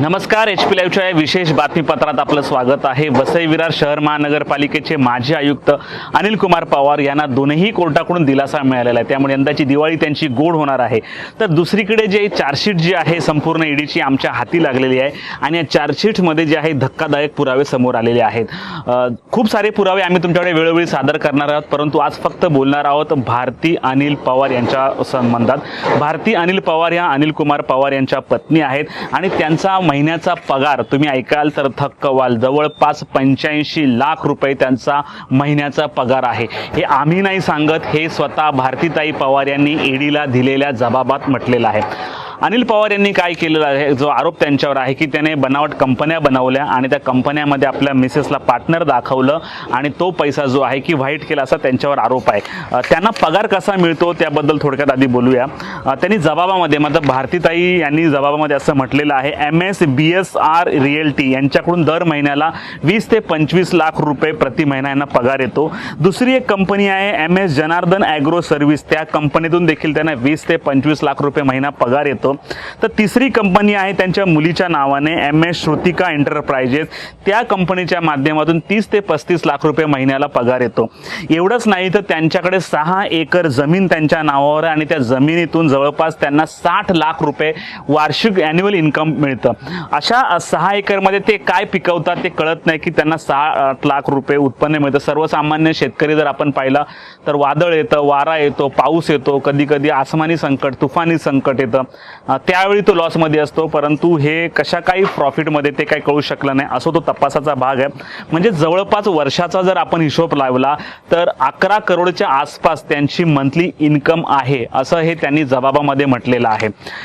नमस्कार H P लाईव्हच्या या विशेष बातमीपत्रात आपलं स्वागत आहे. वसई विरार शहर महानगरपालिकेचे माजी आयुक्त अनिल कुमार पवार यांना दोनही कोर्टाकडून दिलासा मिळालेला आहे. त्यामुळे यंदाची दिवाळी त्यांची गोड होणार आहे. तर दुसरीकडे जे चार्जशीट जी आहे संपूर्ण ईडीची आमच्या हाती लागलेली आहे आणि या चार्जशीटमध्ये जे आहे धक्कादायक पुरावे समोर आलेले आहेत. खूप सारे पुरावे आम्ही तुमच्याकडे वेळोवेळी सादर करणार आहोत परंतु आज फक्त बोलणार आहोत भारती अनिल पवार यांच्या संबंधात. भारती अनिल पवार या अनिल कुमार पवार यांच्या पत्नी आहेत आणि त्यांचा महिन्याचा पगार तुम्ही ऐकाल तर थक्कवाल. जवळपास पंच्याऐंशी लाख रुपये त्यांचा महिन्याचा पगार आहे. हे आम्ही नाही सांगत हे स्वतः भारतीताई पवार यांनी ईडीला दिलेल्या जबाबात म्हटलेलं आहे. अनिल पवार यांनी काय केलेलं आहे? जो आरोप त्यांच्यावर आहे की त्याने बनावट कंपन्या बनवल्या आणि त्या कंपन्यामध्ये आपल्या मिसेसला पार्टनर दाखवलं आणि तो पैसा जो आहे की व्हाईट केला असा त्यांच्यावर आरोप आहे. त्यांना पगार कसा मिळतो त्याबद्दल थोडक्यात आधी बोलूया. त्यांनी जबाबामध्ये मतलब भारतीताई यांनी जबाबामध्ये असं म्हटलेलं आहे M S B S R realty यांच्याकडून दर महिन्याला वीस ते पंचवीस लाख रुपये प्रति महिना यांना पगार येतो. दुसरी एक कंपनी आहे M S Janardan agro service. त्या कंपनीतून देखील त्यांना वीस ते पंचवीस लाख रुपये महिना पगार येतो. तर तिसरी कंपनी आहे त्यांच्या मुलीच्या नावाने एम एस श्रुतिका एंटरप्राइजेस. त्या कंपनीच्या माध्यमातून तीस ते पस्तीस लाख रुपये महिन्याला पगार येतो. एवढंच नाही तर त्यांच्याकडे सहा एकर जमीन त्यांच्या नावावर आहे आणि त्या जमिनीतून जवळपास त्यांना साठ लाख रुपये वार्षिक ॲन्युअल इन्कम मिळतं. अशा सहा एकरमध्ये ते काय पिकवतात ते कळत नाही की त्यांना साठ लाख रुपये उत्पन्न मिळतं. सर्वसामान्य शेतकरी जर आपण पाहिला तर वादळ येतं वारा येतो पाऊस येतो कधी कधी आसमानी संकट तुफानी संकट येतं. त्यावेळी तो लॉसमध्ये असतो परंतु हे कशा काही प्रॉफिटमध्ये ते काही कळू शकलं नाही. असो तो तपासाचा भाग आहे. म्हणजे जवळपास वर्षाचा जर आपण हिशोब लावला तर अकरा करोडच्या आसपास त्यांची मंथली इन्कम आहे असं हे त्यांनी जबाबामध्ये म्हटलेलं आहे.